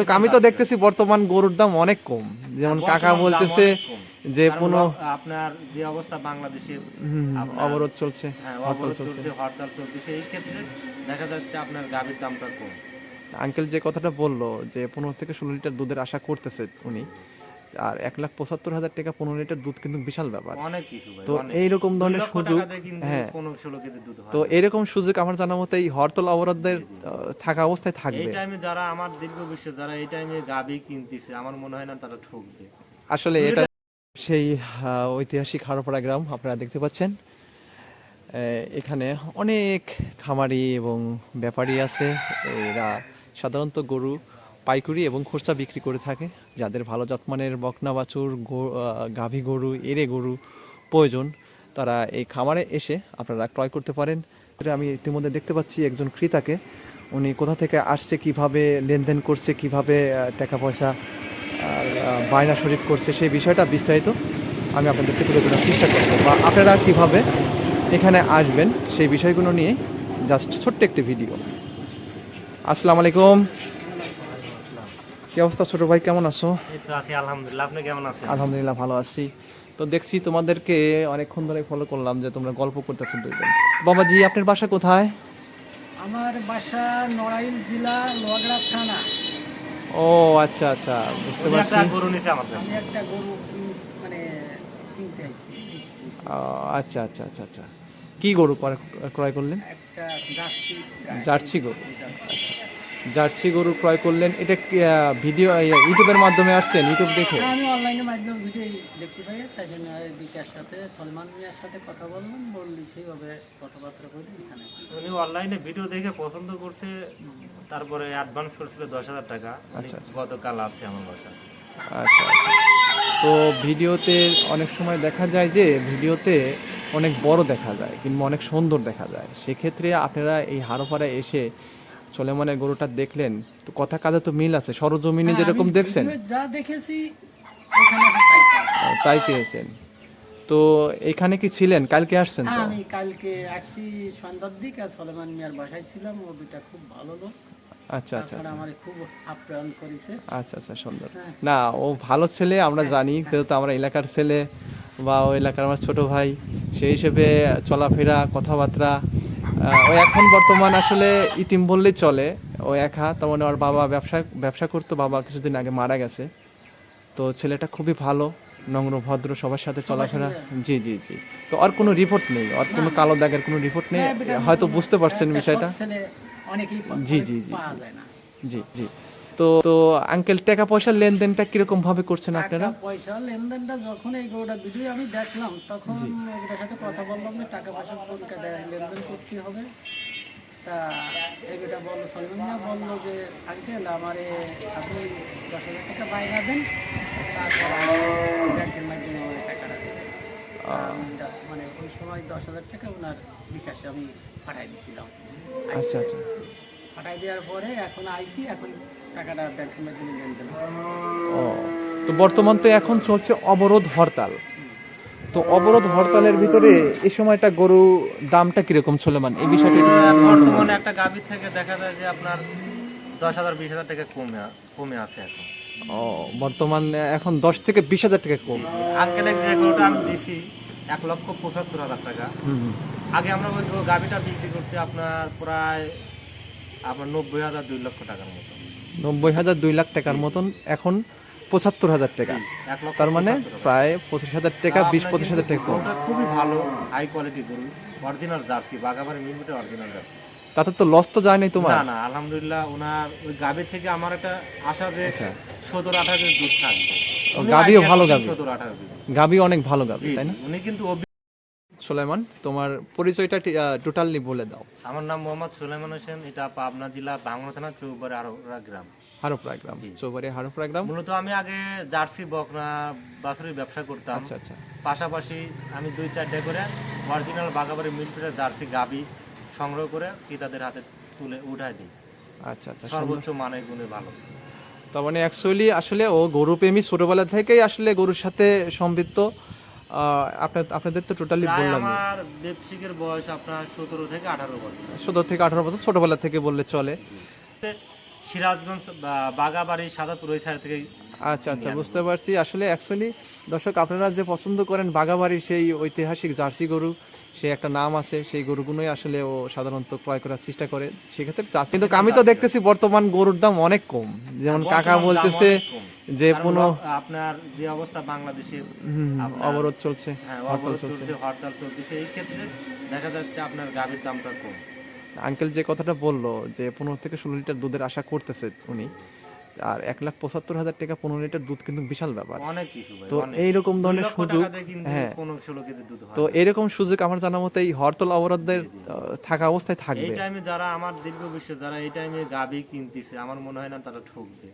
কিন্তু আমি তো দেখতেছি বর্তমান গরুর দাম অনেক কম। যেমন কাকা বলতেছে যে কোন আপনার যে অবস্থা বাংলাদেশে অবরোধ চলছে। হ্যাঁ, হরতাল অবরোধ চলছে। হরতাল চলছে এই ক্ষেত্রে দেখা যাচ্ছে আপনার গাভীর দামটা কম। আঙ্কেল যে কথাটা বলল যে পনেরো থেকে ষোলো লিটার দুধের আশা করতেছে উনি আর এক লাখ পঁচাত্তর হাজার টাকা পনেরো লিটার দুধ কিন্তু বিশাল ব্যাপার। অনেক কিছু তো এইরকম ধরনের সুযোগ হ্যাঁ। তো এরকম সুযোগ আমার জানা মতে এই হরতাল অবরোধের থাকা অবস্থায় এই থাকবে টাইমে যারা আমার দীর্ঘ বিশ্বে যারা এই টাইমে গাভী কিনতেছে আমার মনে হয় না তারা ঠকবে। আসলে এটা সেই ঐতিহাসিক হারোপাড়া গ্রাম আপনারা দেখতে পাচ্ছেন। এখানে অনেক খামারি এবং ব্যাপারী আছে। এরা সাধারণত গরু পাইকুরি এবং খুচরা বিক্রি করে থাকে, যাদের ভালো যত্মানের বকনা, বাছুর গাভী গরু এরে গরু প্রয়োজন, তারা এই খামারে এসে আপনারা ক্রয় করতে পারেন। আমি ইতিমধ্যে দেখতে পাচ্ছি একজন ক্রেতাকে, উনি কোথা থেকে আসছে, কীভাবে লেনদেন করছে, কীভাবে টাকা পয়সা বায়না শরীফ করছে, সেই বিষয়টা বিস্তারিত আমি আপনাদেরকে তুলে ধরার চেষ্টা করব। বা আপনারা কীভাবে এখানে আসবেন, সেই বিষয়গুলো নিয়ে জাস্ট ছোট্ট একটি ভিডিও। আসসালামু আলাইকুম। কি অবস্থা ছোট ভাই? কেমন আছো? আলহামদুলিল্লাহ। আপনি কেমন আছেন? আলহামদুলিল্লাহ ভালো আছি। তো দেখছি তোমাদেরকে অনেকক্ষণ ধরে ফলো করলাম যে তোমরা গল্প করতেছো দুইজন। বাবাজি আপনার বাসা কোথায়? আমার বাসা নড়াইল জেলা লোহাগড়া থানা। ও আচ্ছা আচ্ছা বুঝতে পারছি একটা গরু নিছে আমার কাছে। আমি একটা গরু মানে কিনতে আইছি আচ্ছা আচ্ছা আচ্ছা আচ্ছা। কি গরু ক্রয়- ক্রয় করলেন? একটা জার্সি। জার্সি গরু। আচ্ছা। জার্সি গরু ক্রয় করলেন। এটা ভিডিও ইউটিউবের মাধ্যমে আসছেন? ইউটিউব দেখে? আমি অনলাইনের মাধ্যমে ভিডিও দেখতে পাই তাই জন্য এই দুইটার সাথে সলমান মিয়ার সাথে কথা বললাম বললি সেইভাবে কথাবার্তা করে এখানে। উনি অনলাইনে ভিডিও দেখে পছন্দ করছে তারপরে অ্যাডভান্স করছিল দশ হাজার টাকা। আচ্ছা, আচ্ছা। গতকাল আসছে আমার বাসা। আচ্ছা আচ্ছা। তো ভিডিওতে অনেক সময় দেখা যায় যে ভিডিওতে অনেক বড় দেখা যায় কিংবা অনেক সুন্দর দেখা যায়। সেক্ষেত্রে আপনারা এই হারোপাড়ায় এসে চলেমানের গরুটা দেখলেন তো কথা কাজে তো মিল আছে সরজমিনে হ্যাঁ, যেরকম দেখছেন। যা দেখেছি তাই। পেয়েছেন। তো এখানে কি ছিলেন? কালকে আসছেন তো? হ্যাঁ, আমি কালকে আসছি সন্ধ্যার দিক আর সলেমান মিয়ার বাসায় ছিলাম ও দুইটা খুব ভালো লোক। আচ্ছা আচ্ছা খুব আপ্যায়ন করেছে। আচ্ছা আচ্ছা সুন্দর। হ্যাঁ। না ও ভালো ছেলে আমরা জানি যেহেতু আমরা এলাকার ছেলে বা ও এলাকার আমার ছোট ভাই সেই হিসেবে চলাফেরা কথাবার্তা ও এখন বর্তমান আসলে ইতিম বললেই চলে। ও একা তার মানে ওর বাবা ব্যবসা ব্যবসা করতো বাবা কিছুদিন আগে মারা গেছে। তো ছেলেটা খুবই ভালো নম্র ভদ্র সবার সাথে চলাফেরা জি জি জি। তো আর কোনো রিপোর্ট নেই আর কোনো কালো দাগের কোনো রিপোর্ট নেই। হ্যাঁ, হয়তো বুঝতে পারছেন বিষয়টা। জি, জি, জি। জি জি। তো তো আঙ্কেল টাকা পয়সার লেনদেনটা কীরকম ভাবে করছেন আপনারা? টাকা পয়সা লেনদেনটা যখন এই গরুটা ভিডিও আমি দেখলাম তখন ওদের সাথে কথা বললাম যে টাকা পয়সা কোন কায়দায় লেনদেন করতে হবে। তা এগুলো বলল সলমান বলল যে আঙ্কেল আমারে আপনি দশ হাজার টাকা বাইনা দেন তারপর ব্যাংকের মাধ্যমে আমার টাকাটা দেবেন মানে ওই সময় দশ হাজার টাকা ওনার বিকাশে আমি পাঠাই দিয়েছিলাম আচ্ছা আচ্ছা। পাঠাই দেওয়ার পরে এখন আইসি এখন টাকাটা ব্যাংকের মাধ্যমে লেনদেন ও তো বর্তমান তো এখন চলছে অবরোধ হরতাল। তো অবরোধ হরতালের ভিতরে এই সময়টা গরু দামটা কীরকম ছিল? মানে এই বিষয়টা। বর্তমানে। একটা গাভী থেকে দেখা যায় যে আপনার দশ হাজার বিশ হাজার টাকা কমে কমে আছে এখন। ও বর্তমান এখন দশ থেকে বিশ হাজার টাকা কম। আঙ্কেলের যে গরুটা আমি দিছি এক লক্ষ পঁচাত্তর হাজার টাকা। আগে আমরা ওই গাভীটা বিক্রি করছি আপনার প্রায় আপনার নব্বই হাজার দুই লক্ষ টাকার মতো। নব্বই হাজার দুই লাখ টাকার মতন এখন পঁচাত্তর হাজার টাকা। তার মানে প্রায় পঁচিশ হাজার টাকা বিশ পঁচিশ হাজার টাকা খুবই ভালো হাই কোয়ালিটি গরু অরিজিনাল জার্সি বাগাবাড়ি মিলমিটে অরিজিনাল জার্সি তাতে তো লস তো যায় নাই তোমার? না না আলহামদুলিল্লাহ ওনার ওই গাভী থেকে আমার একটা আশা যে সতেরো আঠাশ দুধ থাকবে। ও, গাভীও ভালো গাভী। সতেরো আঠাশ গাবি অনেক ভালো গাবি তাই না? উনি কিন্তু সুলাইমান তোমার পরিচয়টা টোটালি বলে দাও। আমার নাম মোহাম্মদ সুলাইমান হোসেন এটা পাবনা জেলা বাংলা থানা চৌবাড়ি আরোরা গ্রাম। হারোপড়া গ্রাম চৌবাড়ি হারোপড়া গ্রাম। মূলত আমি আগে জার্সি বকনা বাছুরের ব্যবসা করতাম। আচ্ছা আচ্ছা পাশাপাশি আমি দুই চারটে করে অরিজিনাল বাগাবাড়ি মিলপিটের জার্সি গাবি সংগ্রহ করে ক্রেতাদের হাতে তুলে উঠাই দিই। আচ্ছা আচ্ছা সর্বোচ্চ মানের গুণে ভালো। তার মানে অ্যাকচুয়ালি আসলে ও গরু প্রেমী ছোটবেলা থেকেই আসলে গরুর সাথে সম্পৃক্ত। আপনার আপনাদের তো টোটালি বললাম। আমার ব্যবসায়িকের বয়স আপনার সতেরো থেকে আঠারো বছর। সতেরো থেকে আঠারো বছর ছোটবেলা থেকে বললে চলে। সিরাজগঞ্জ বাগাবাড়ি সাদাপুর ওই সাইড থেকে আচ্ছা আচ্ছা বুঝতে পারছি। আসলে অ্যাকচুয়ালি দর্শক আপনারা যে পছন্দ করেন বাগাবাড়ির সেই ঐতিহাসিক জার্সি গরু সে একটা নাম আছে সেই গরুগুলোই আসলে ও সাধারণত ক্রয় করার চেষ্টা করে। সেক্ষেত্রে জার্সি কিন্তু আমি তো দেখতেছি বর্তমান গরুর দাম অনেক কম। যেমন কাকা বলতেছে যে কোনো আপনার যে অবস্থা বাংলাদেশে অবরোধ চলছে হ্যাঁ হরতাল চলছে। চলছে হরতাল চলতেছে। এই ক্ষেত্রে দেখা যাচ্ছে আপনার গাভীর দামটা কম। আঙ্কেল যে কথাটা বলল যে পনেরো থেকে ষোলো লিটার দুধের আশা করতেছে উনি আর এক লাখ পঁচাত্তর হাজার টাকা পনেরো লিটার দুধ কিন্তু বিশাল ব্যাপার। অনেক কিছু তো। এইরকম ধরনের সুযোগ হ্যাঁ। তো এরকম সুযোগ আমার জানা মতে এই হরতাল অবরোধের থাকা অবস্থায় থাকবে। এই টাইমে যারা আমার দীর্ঘ বিশ্বে যারা এই টাইমে গাবি কিনতেছে আমার মনে হয় না তারা ঠকবে।